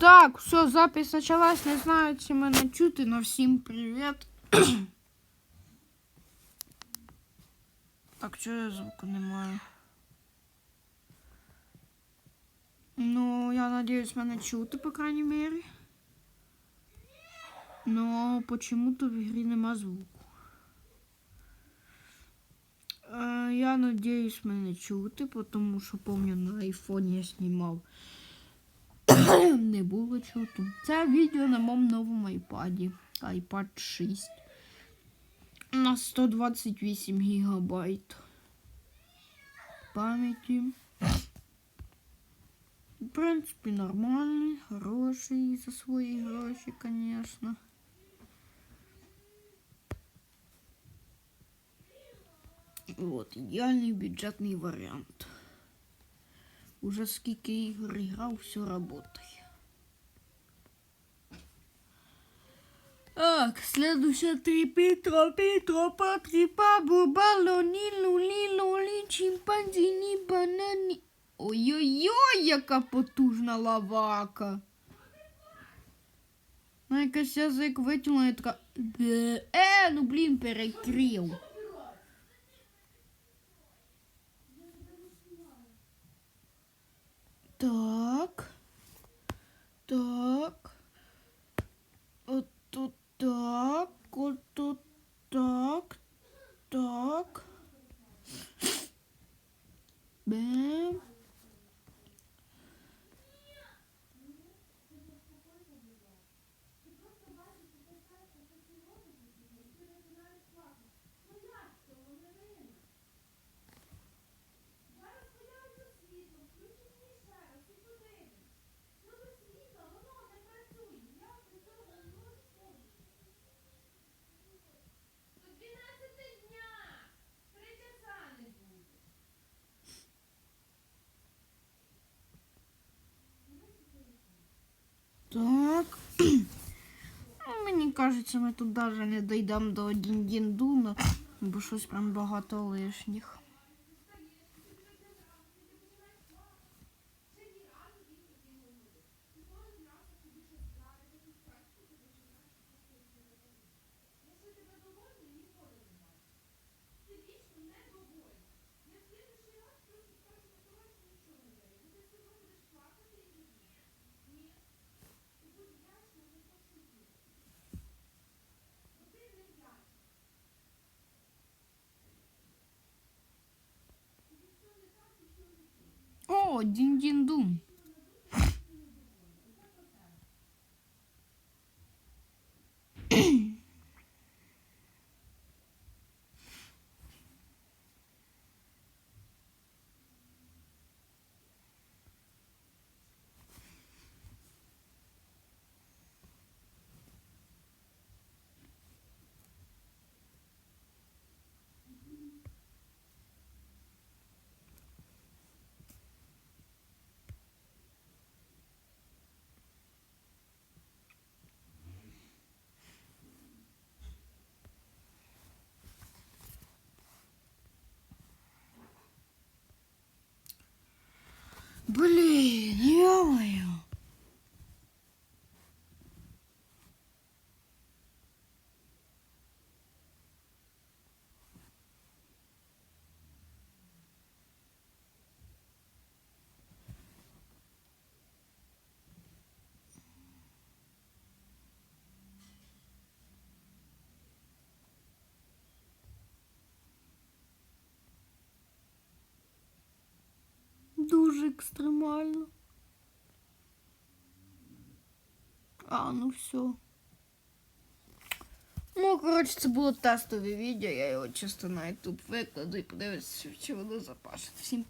Так, все, запись началась. Не знаю, чи мене чути, но всім привіт. так, чого я звуку немає? Ну, я надеюсь, мене чути, по крайней мере. Но почему-то в ігрі нема звуку. Е, я надеюсь, мене чути, потому що помню на айфоні я знімав. Не було чути. Це відео на моєму новому айпаді. iPad 6. На 128 гігабайт пам'яті. В принципі, нормальний, хороший за свої гроші, звісно. Вот, ідеальний бюджетний варіант. Уже скільки ігор грав, все работає. Так, следующая три Петро, Петро, Патрипа, Буба, Лоні, Лулі, Лолі, Чимпанзіні, Банані. Ой-ой-ой, яка потужна лавака. Ну, якась язик витягнула і така. Е, ну блін, перекрив. 네. Мені кажеться, ми тут навіть не дійдемо до Діндіндуна, бо щось прям багато лишніх. О, Діндіндун. Блін, ё-моё. Дуже екстремально. А, ну все. Ну, коротше, це було тестове відео, я його чисто на YouTube викладу і подивлюся, чи воно запашить. Всім пока.